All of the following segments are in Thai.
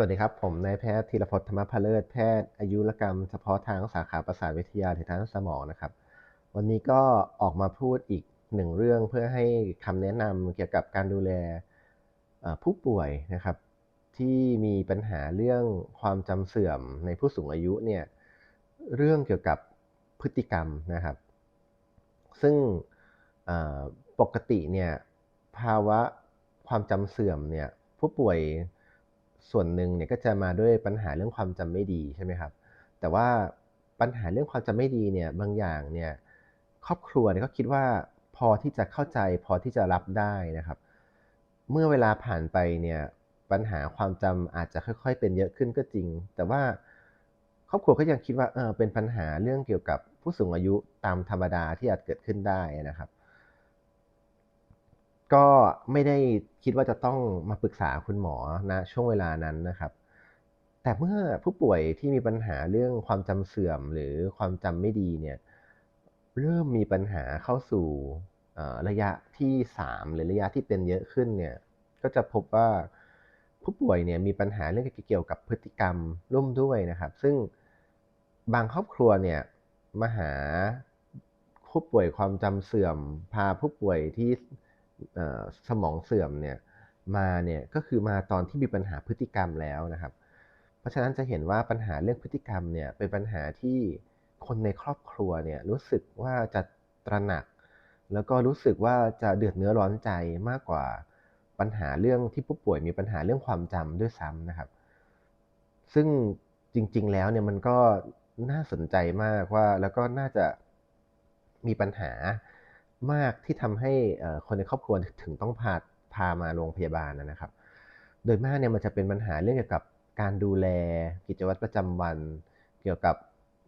สวัสดีครับ ผมนายแพทย์ธีรพจน์ธรรมพเลิศแพทย์อายุรกรรมเฉพาะทางสาขาประสาทวิทยาทางด้านสมองนะครับ วันนี้ก็ออกมาพูดอีกหนึ่งเรื่องเพื่อให้คำแนะนำเกี่ยวกับการดูแลผู้ป่วยนะครับ ที่มีปัญหาเรื่องความจำเสื่อมในผู้สูงอายุเนี่ยเรื่องเกี่ยวกับพฤติกรรมนะครับ ซึ่งปกติเนี่ยภาวะความจำเสื่อมเนี่ยผู้ป่วย ส่วนหนึ่งเนี่ยก็จะมาด้วยปัญหาเรื่องความจำไม่ดีใช่ไหมครับ แต่ว่าปัญหาเรื่องความจำไม่ดีเนี่ยบางอย่างเนี่ยครอบครัวเนี่ยก็คิดว่าพอที่จะเข้าใจพอที่จะรับได้นะครับ เมื่อเวลาผ่านไปเนี่ยปัญหาความจำอาจจะค่อย ๆ เป็นเยอะขึ้นก็จริง แต่ว่าครอบครัวก็ยังคิดว่าเออเป็นปัญหาเรื่องเกี่ยวกับผู้สูงอายุตามธรรมดาที่อาจเกิดขึ้นได้นะครับ ก็ไม่ได้คิดว่าจะต้องมาปรึกษาคุณหมอนะช่วงเวลานั้นนะครับ แต่เมื่อผู้ป่วยที่มีปัญหาเรื่องความจำเสื่อมหรือความจำไม่ดีเนี่ยเริ่มมีปัญหาเข้าสู่ระยะที่ 3 หรือระยะที่เป็นเยอะขึ้นเนี่ยก็จะพบว่าผู้ป่วยเนี่ยมีปัญหาเรื่องเกี่ยวกับพฤติกรรมร่วมด้วยนะครับ ซึ่งบางครอบครัวเนี่ยมาหาผู้ป่วยความจำเสื่อม พาผู้ป่วยที่ สมองเสื่อมเนี่ยมาเนี่ยก็คือมาตอนที่มีปัญหาพฤติกรรมแล้วนะครับ เพราะฉะนั้นจะเห็นว่าปัญหาเรื่องพฤติกรรมเนี่ยเป็นปัญหาที่คนในครอบครัวเนี่ยรู้สึกว่าจะตระหนัก แล้วก็รู้สึกว่าจะเดือดเนื้อร้อนใจมากกว่าปัญหาเรื่องที่ผู้ป่วยมีปัญหาเรื่องความจำด้วยซ้ำนะครับ ซึ่งจริง ๆ แล้วเนี่ยมันก็น่าสนใจมากว่าแล้วก็น่าจะมีปัญหา มากที่ทำให้คนในครอบครัวถึงต้องพาพามาโรงพยาบาลนะครับ โดยมากเนี่ยมันจะเป็นปัญหาเรื่องเกี่ยวกับการดูแลกิจวัตรประจำวัน เกี่ยวกับ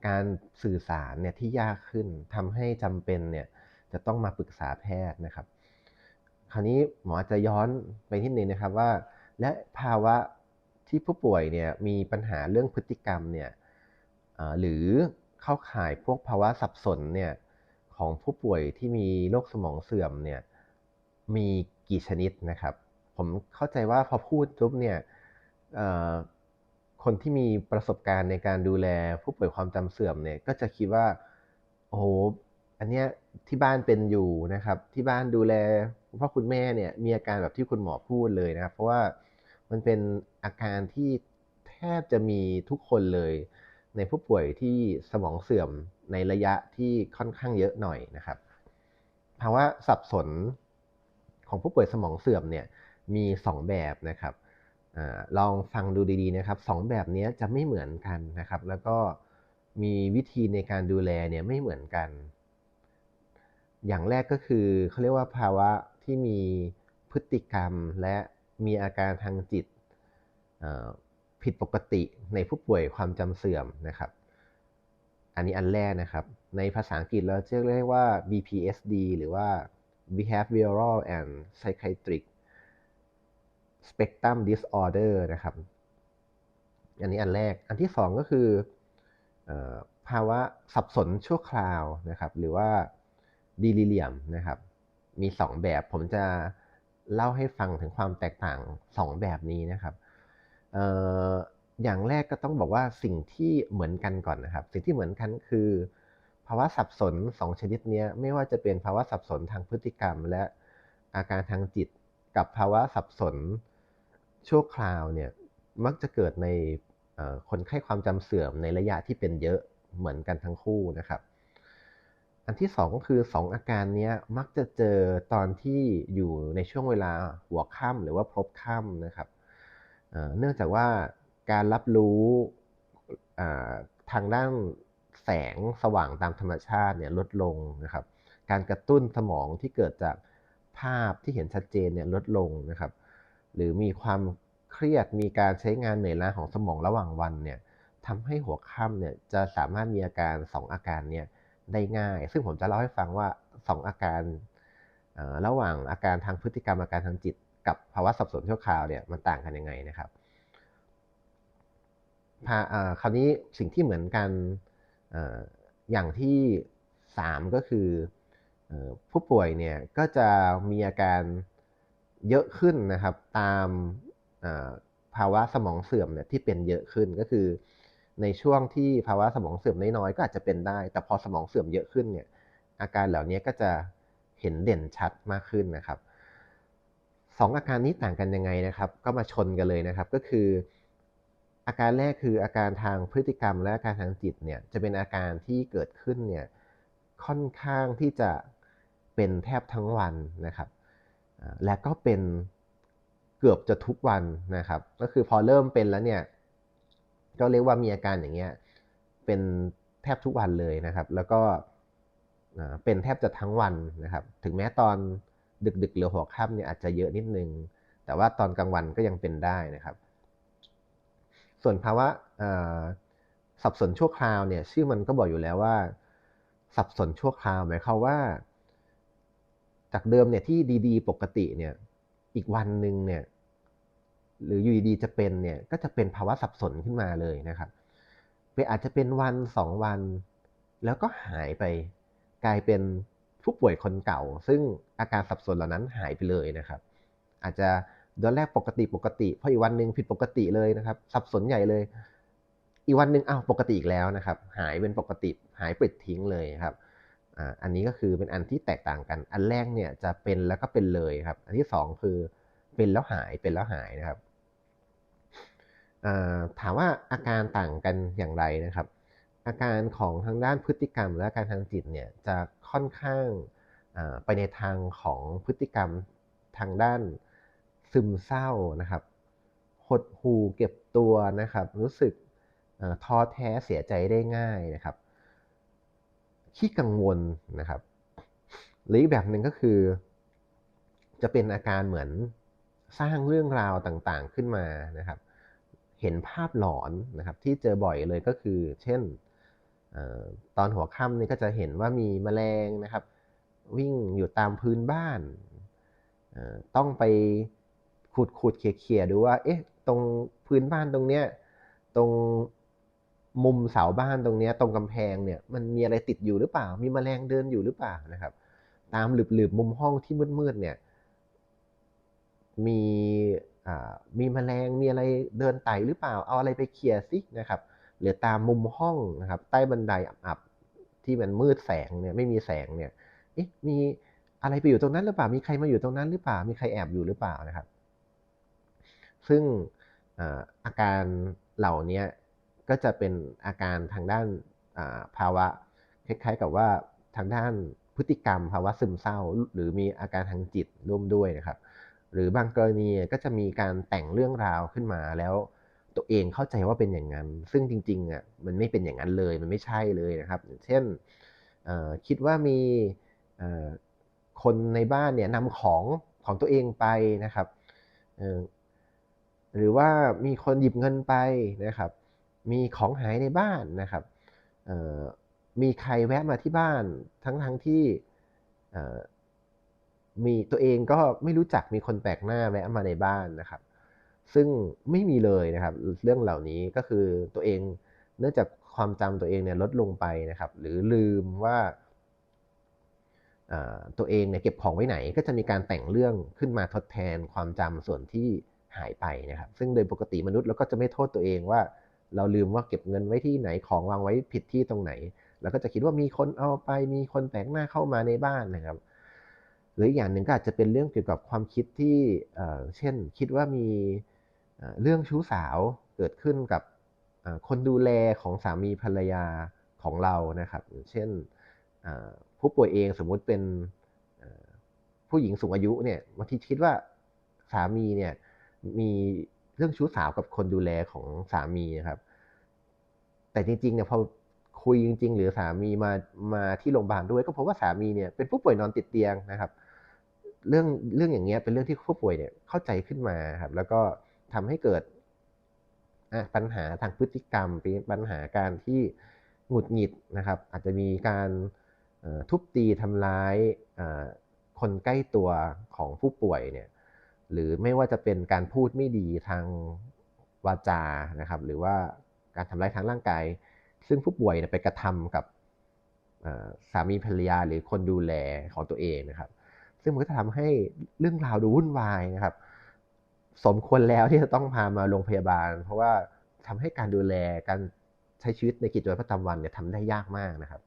การสื่อสารเนี่ยที่ยากขึ้นทำให้จำเป็นเนี่ยจะต้องมาปรึกษาแพทย์นะครับ คราวนี้หมอจะย้อนไปที่นึงนะครับว่า และภาวะที่ผู้ป่วยเนี่ยมีปัญหาเรื่องพฤติกรรมเนี่ยหรือเข้าข่ายพวกภาวะสับสนเนี่ย ของผู้ป่วยที่มีโรคสมองเสื่อมเนี่ยมีกี่ชนิดนะครับ ผมเข้าใจว่าพอพูดปุ๊บเนี่ยคนที่มีประสบการณ์ในการดูแลผู้ป่วยความจำเสื่อมเนี่ยก็จะคิดว่าโอ้โหอันเนี้ยที่บ้านเป็นอยู่นะครับ ที่บ้านดูแลคุณพ่อคุณแม่เนี่ยมีอาการแบบที่คุณหมอพูดเลยนะครับ เพราะว่ามันเป็นอาการที่แทบจะมีทุกคนเลย ในผู้ป่วยที่สมองเสื่อมในระยะที่ค่อนข้างเยอะหน่อยนะครับภาวะสับสนของผู้ป่วยสมองเสื่อมเนี่ยมี 2 แบบนะครับอลองฟังดูดีๆนะครับสแบบนี้จะไม่เหมือนกันนะครับ แล้วก็มีวิธีในการดูแลเนี่ยไม่เหมือนกัน อย่างแรกก็คือเขาเรียกว่าภาวะที่มีพฤติกรรมและมีอาการทางจิต ผิดปกติในผู้ป่วยความจำเสื่อมนะครับ อันนี้อันแรกนะครับ ในภาษาอังกฤษเราจะเรียกว่า BPSD หรือว่า Behavioral and Psychiatric Spectrum Disorder นะครับ อันนี้อันแรก อันที่สองก็คือภาวะสับสนชั่วคราวนะครับ หรือว่าดีลิเลียมนะครับ มี 2 แบบ ผมจะเล่าให้ฟังถึงความแตกต่าง 2 แบบนี้นะครับ อย่างแรกก็ต้องบอกว่าสิ่งที่เหมือนกันก่อนนะครับ สิ่งที่เหมือนกันคือ ภาวะสับสน 2 ชนิดนี้ไม่ว่าจะเป็นภาวะสับสนทางพฤติกรรม และอาการทางจิต กับภาวะสับสนชั่วคราวเนี่ยมักจะเกิดในคนไข้ความจำเสื่อมในระยะที่เป็นเยอะเหมือนกันทั้งคู่นะครับ อันที่ 2 ก็คือ 2 อาการนี้มักจะเจอตอนที่อยู่ในช่วงเวลาหัวค่ำหรือว่าพบค่ำนะครับ เนื่องจากว่าการรับรู้ทางด้านแสงสว่างตามธรรมชาติเนี่ยลดลงนะครับ การกระตุ้นสมองที่เกิดจากภาพที่เห็นชัดเจนเนี่ยลดลงนะครับ หรือมีความเครียดมีการใช้งานเหนื่อยล้าของสมองระหว่างวันเนี่ยทำให้หัวค่ำเนี่ยจะสามารถมีอาการ 2 อาการเนี่ยได้ง่าย ซึ่งผมจะเล่าให้ฟังว่า 2 อาการระหว่างอาการทางพฤติกรรมอาการทางจิต กับภาวะสับสนชั่วคราวเนี่ยมันต่างกันยังไงนะครับคราวนี้สิ่งที่เหมือนกันอย่างที่ 3 ก็คือผู้ป่วยเนี่ยก็จะมีอาการเยอะขึ้นนะครับตามภาวะสมองเสื่อมเนี่ยที่เป็นเยอะขึ้นก็คือ ในช่วงที่ภาวะสมองเสื่อมน้อยๆก็อาจจะเป็นได้ แต่พอสมองเสื่อมเยอะขึ้นเนี่ยอาการเหล่านี้ก็จะเห็นเด่นชัดมากขึ้นนะครับ สองอาการนี้ต่างกันยังไงนะครับ ก็มาชนกันเลยนะครับ ก็คือ อาการแรกคืออาการทางพฤติกรรมและอาการทางจิตเนี่ยจะเป็นอาการที่เกิดขึ้นเนี่ยค่อนข้างที่จะเป็นแทบทั้งวันนะครับ และก็เป็นเกือบจะทุกวันนะครับ ก็คือพอเริ่มเป็นแล้วเนี่ยก็เรียกว่ามีอาการอย่างเงี้ยเป็นแทบทุกวันเลยนะครับ แล้วก็เป็นแทบจะทั้งวันนะครับ ถึงแม้ตอน ดึกๆหรือหัวค่ำเนี่ยอาจจะเยอะนิดนึง แต่ว่าตอนกลางวันก็ยังเป็นได้นะครับ ส่วนภาวะสับสนชั่วคราวเนี่ยชื่อมันก็บอกอยู่แล้วว่า สับสนชั่วคราวหมายความว่า จากเดิมเนี่ยที่ดีๆ ปกติเนี่ยอีกวันหนึ่งเนี่ยหรืออยู่ดีๆจะเป็นเนี่ยก็จะเป็นภาวะสับสนขึ้นมาเลยนะครับเป็นอาจจะเป็นวันสองวัน แล้วก็หายไปกลายเป็น ผู้ป่วยคนเก่า ซึ่งอาการสับสนเหล่านั้นหายไปเลยนะครับ อาจจะเดือนแรกปกติปกติพออีกวันหนึ่งผิดปกติเลยนะครับ สับสนใหญ่เลย อีกวันหนึ่งอ้าวปกติอีกแล้วนะครับ หายเป็นปกติหายปิดทิ้งเลยครับอันนี้ก็คือเป็นอันที่แตกต่างกัน อันแรกเนี่ยจะเป็นแล้วก็เป็นเลยครับ อันที่ 2 คือเป็นแล้วหายเป็นแล้วหายนะครับถามว่าอาการต่างกันอย่างไรนะครับ อาการของทางด้านพฤติกรรม และอาการทางจิตเนี่ยจะค่อนข้างไปในทางของพฤติกรรมทางด้านซึมเศร้านะครับหดหู่เก็บตัวนะครับ รู้สึกท้อแท้เสียใจได้ง่ายนะครับขี้กังวลนะครับหรืออีกแบบหนึ่งก็คือ จะเป็นอาการเหมือนสร้างเรื่องราวต่างๆขึ้นมานะครับ เห็นภาพหลอนนะครับ ที่เจอบ่อยเลยก็คือ เช่น ตอนหัวค่ำนี่ก็จะเห็นว่ามีแมลงนะครับ วิ่งอยู่ตามพื้นบ้าน ต้องไปขุดขุดเขี่ยๆดูว่า เอ๊ะ ตรงพื้นบ้านตรงเนี้ย ตรงมุมเสาบ้านตรงนี้ตรงกำแพงเนี่ย มันมีอะไรติดอยู่หรือเปล่า มีแมลงเดินอยู่หรือเปล่านะครับ ตามหลืบๆมุมห้องที่มืดๆเนี่ย มีมีแมลงมีอะไรเดินไต่หรือเปล่า เอาอะไรไปเคลียร์สินะครับ หรือตามมุมห้องนะครับใต้บันไดอับๆที่มันมืดแสงเนี่ยไม่มีแสงเนี่ยเอ๊ะมีอะไรไปอยู่ตรงนั้นหรือเปล่ามีใครมาอยู่ตรงนั้นหรือเปล่ามีใครแอบอยู่หรือเปล่านะครับ ซึ่งอาการเหล่านี้ก็จะเป็นอาการทางด้านภาวะคล้ายๆกับว่าทางด้านพฤติกรรมภาวะซึมเศร้า หรือมีอาการทางจิตร่วมด้วยนะครับ หรือบางกรณีก็จะมีการแต่งเรื่องราวขึ้นมาแล้ว ตัวเองเข้าใจว่าเป็นอย่างนั้น ซึ่งจริงๆอะมันไม่เป็นอย่างนั้นเลยมันไม่ใช่เลยนะครับเช่นคิดว่ามีคนในบ้านเนี่ยนำของของตัวเองไปนะครับหรือว่ามีคนหยิบเงินไปนะครับ มีของหายในบ้านนะครับมีใครแวะมาที่บ้านทั้งทั้งที่มีตัวเองก็ไม่รู้จักมีคนแปลกหน้าแวะมาในบ้านนะครับ ซึ่งไม่มีเลยนะครับ เรื่องเหล่านี้ก็คือตัวเองเนื่องจากความจำตัวเองเนี่ยลดลงไปนะครับ หรือลืมว่าตัวเองเนี่ยเก็บของไว้ไหน ก็จะมีการแต่งเรื่องขึ้นมาทดแทนความจำส่วนที่หายไปนะครับ ซึ่งโดยปกติมนุษย์เราก็จะไม่โทษตัวเองว่า เราลืมว่าเก็บเงินไว้ที่ไหนของวางไว้ผิดที่ตรงไหนเราก็จะคิดว่ามีคนเอาไปมีคนแปลกหน้าเข้ามาในบ้านนะครับ หรืออีกอย่างหนึ่งก็อาจจะเป็นเรื่องเกี่ยวกับความคิดที่เช่น คิดว่ามี เรื่องชู้สาวเกิดขึ้นกับคนดูแลของสามีภรรยาของเรานะครับเช่นผู้ป่วยเองสมมุติเป็นผู้หญิงสูงอายุเนี่ยบางทีคิดว่าสามีเนี่ยมีเรื่องชู้สาวกับคนดูแลของสามีครับ แต่จริงๆเนี่ยพอคุยจริง ๆ หรือสามีมามาที่โรงพยาบาลด้วยก็พบว่าสามีเนี่ยเป็นผู้ป่วยนอนติดเตียงนะครับ เรื่องเรื่องอย่างเงี้ยเป็นเรื่องที่ผู้ป่วยเนี่ยเข้าใจขึ้นมาครับ แล้วก็ ทำให้เกิดปัญหาทางพฤติกรรมเป็นปัญหาการที่หงุดหงิดนะครับ อาจจะมีการทุบตีทำร้ายคนใกล้ตัวของผู้ป่วยเนี่ยหรือไม่ว่าจะเป็นการพูดไม่ดีทางวาจานะครับ หรือว่าการทำร้ายทางร่างกาย ซึ่งผู้ป่วยไปกระทำกับสามีภรรยาหรือคนดูแลของตัวเองนะครับ ซึ่งมันก็จะทำให้เรื่องราวดูวุ่นวายนะครับ สมควรแล้วที่จะต้องพามาโรงพยาบาล เพราะว่าทำให้การดูแลการใช้ชีวิตในกิจวัตรประจำวันเนี่ยทำได้ยากมากนะครับ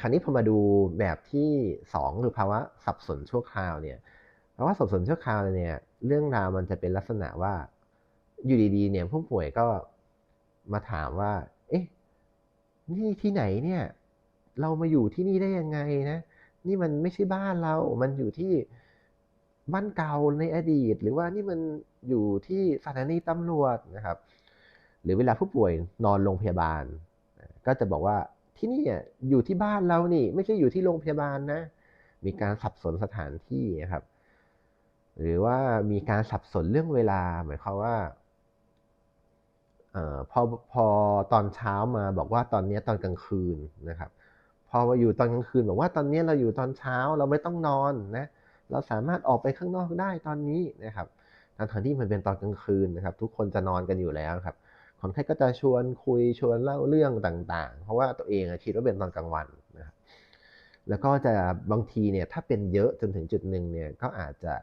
คราวนี้พอมาดูแบบที่ 2 หรือภาวะสับสนชั่วคราวเนี่ยภาวะสับสนชั่วคราวเนี่ยเรื่องราวมันจะเป็นลักษณะว่า อยู่ดีๆ เนี่ยผู้ป่วยก็มาถามว่า เอ๊ะนี่ที่ไหนเนี่ย เรามาอยู่ที่นี่ได้ยังไงนะ นี่มันไม่ใช่บ้านเรา มันอยู่ที่ บ้านเก่าในอดีต หรือว่านี่มันอยู่ที่สถานีตำรวจนะครับ หรือเวลาผู้ป่วยนอนโรงพยาบาล ก็จะบอกว่าที่นี่อยู่ที่บ้านเรานี่ ไม่ใช่อยู่ที่โรงพยาบาลนะ มีการสับสนสถานที่นะครับ หรือว่ามีการสับสนเรื่องเวลา หมายความว่าออพอพอตอนเช้ามาบอกว่าตอนนี้ตอนกลางคืนนะครับ พอมาอยู่ตอนกลางคืนบอกว่าตอนนี้เราอยู่ตอนเช้าเราไม่ต้องนอนนะ เราสามารถออกไปข้างนอกได้ตอนนี้นะครับทั้งที่มันเป็นตอนกลางคืนนะครับ ทุกคนจะนอนกันอยู่แล้วครับคนไข้ก็จะชวนคุยชวนเล่าเรื่องต่าง ๆ เพราะว่าตัวเองคิดว่าเป็นตอนกลางวันนะครับแล้วก็จะบางทีเนี่ยถ้าเป็นเยอะจนถึงจุดหนึ่งเนี่ยก็อาจจะ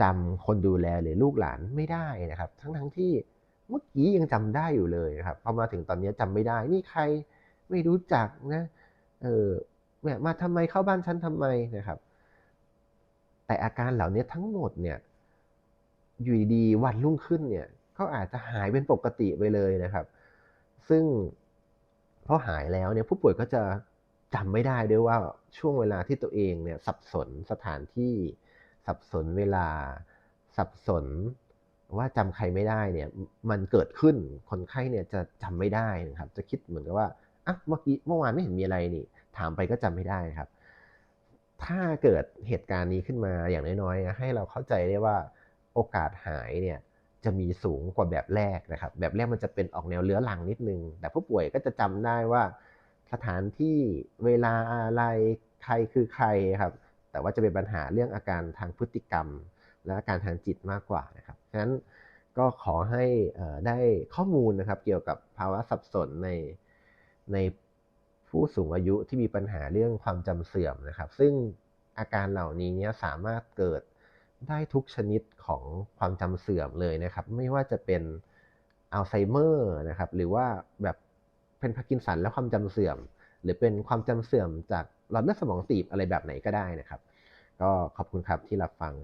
จำคนดูแลหรือลูกหลานไม่ได้นะครับ ทั้งๆที่เมื่อกี้ยังจำได้อยู่เลยครับพอมาถึงตอนนี้จำไม่ได้ นี่ใครไม่รู้จักนะเออเนี่ยมาทำไมเข้าบ้านฉันทำไมนะครับ แต่อาการเหล่านี้ทั้งหมดเนี่ยอยู่ดีวันรุ่งขึ้นเนี่ยก็อาจจะหายเป็นปกติไปเลยนะครับ ซึ่งพอหายแล้วเนี่ยผู้ป่วยก็จะจำไม่ได้ด้วยว่าช่วงเวลาที่ตัวเองเนี่ยสับสนสถานที่สับสนเวลาสับสนว่าจำใครไม่ได้เนี่ยมันเกิดขึ้นคนไข้เนี่ยจะจำไม่ได้นะครับ จะคิดเหมือนกับว่าอะเมื่อกี้เมื่อวานไม่เห็นมีอะไรนี่ ถามไปก็จำไม่ได้ครับ ถ้าเกิดเหตุการณ์นี้ขึ้นมาอย่างน้อยๆให้เราเข้าใจได้ว่าโอกาสหายเนี่ยจะมีสูงกว่าแบบแรกนะครับ แบบแรกมันจะเป็นออกแนวเลื้อรังนิดนึง แต่ผู้ป่วยก็จะจำได้ว่า สถานที่เวลาอะไรใครคือใครครับ แต่ว่าจะเป็นปัญหาเรื่องอาการทางพฤติกรรม และอาการทางจิตมากกว่านะครับฉะนั้นก็ขอให้ได้ข้อมูลนะครับ เกี่ยวกับภาวะสับสนในใน ผู้สูงอายุที่มีปัญหาเรื่องความจำเสื่อมนะครับ ซึ่งอาการเหล่านี้เนี่ยสามารถเกิดได้ทุกชนิดของความจำเสื่อมเลยนะครับ ไม่ว่าจะเป็นอัลไซเมอร์นะครับ หรือว่าแบบเป็นพาร์กินสันและความจำเสื่อม หรือเป็นความจำเสื่อมจากหลอดเลือดสมองตีบอะไรแบบไหนก็ได้นะครับ ก็ขอบคุณครับที่รับฟัง